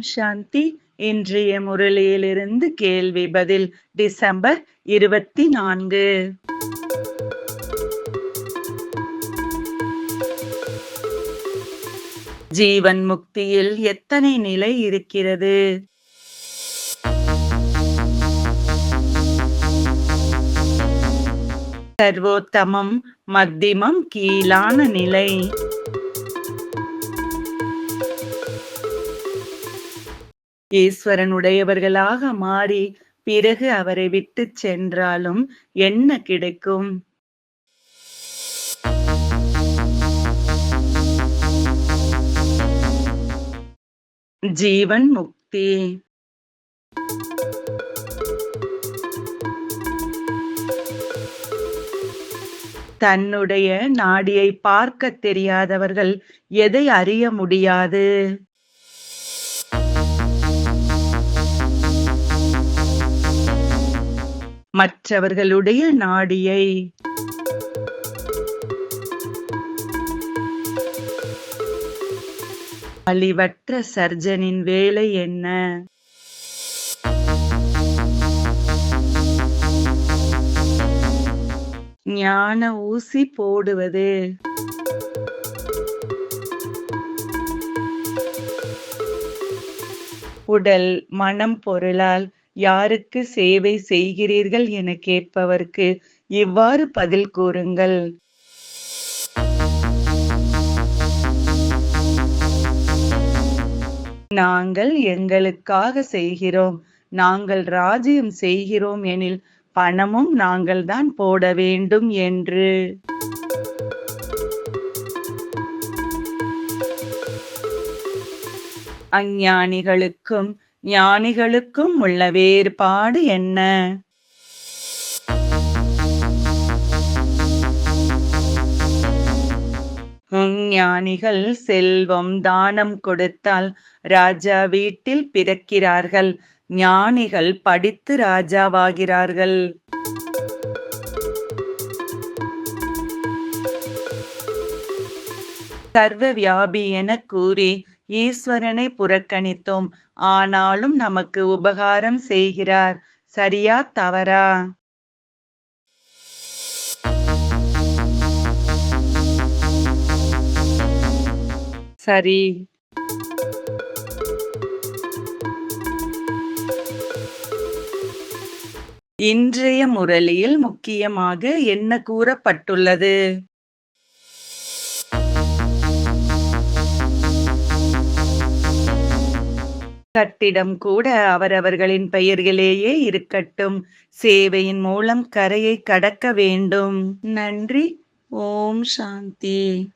ஓம் சாந்தி. இன்றைய முரளியிலிருந்து கேள்வி பதில் டிசம்பர் இருபத்தி நான்கு. ஜீவன் முக்தியில் எத்தனை நிலை இருக்கிறது? சர்வோத்தமம் மத்தியமம் கீழான நிலை. ஈஸ்வரனுடையவர்களாக மாறி பிறகு அவரை விட்டு சென்றாலும் என்ன கிடைக்கும்? ஜீவன் முக்தி. தன்னுடைய நாடியை பார்க்க தெரியாதவர்கள் எதை அறிய முடியாது? மற்றவர்களுடைய நாடியை. அழிவற்ற சர்ஜனின் வேலை என்ன? ஞான ஊசி போடுவது. உடல் மனம் பொருளால் யாருக்கு சேவை செய்கிறீர்கள் என கேட்பவர்க்கு இவ்வாறு பதில் கூறுங்கள். நாங்கள் எங்களுக்காக செய்கிறோம். நாங்கள் ராஜ்யம் செய்கிறோம் எனில் பணமும் நாங்கள் தான் போட வேண்டும் என்று. அஞ்ஞானிகளுக்கும் ஞானிகளுக்கும் உள்ள வேறுபாடு என்ன? ஞானிகள் செல்வம் தானம் கொடுத்தால் ராஜா வீட்டில் பிறக்கிறார்கள். ஞானிகள் படித்து ராஜாவாகிறார்கள். சர்வ வியாபி என கூறி ஈஸ்வரனை புறக்கணித்தோம். ஆனாலும் நமக்கு உபகாரம் செய்கிறார். சரியா தவறா? சரி. இன்றைய முரளியில் முக்கியமாக என்ன கூறப்பட்டுள்ளது? கட்டிடம் கூட அவரவர்களின் பெயர்களேயே இருக்கட்டும். சேவையின் மூலம் கரையை கடக்க வேண்டும். நன்றி. ஓம் சாந்தி.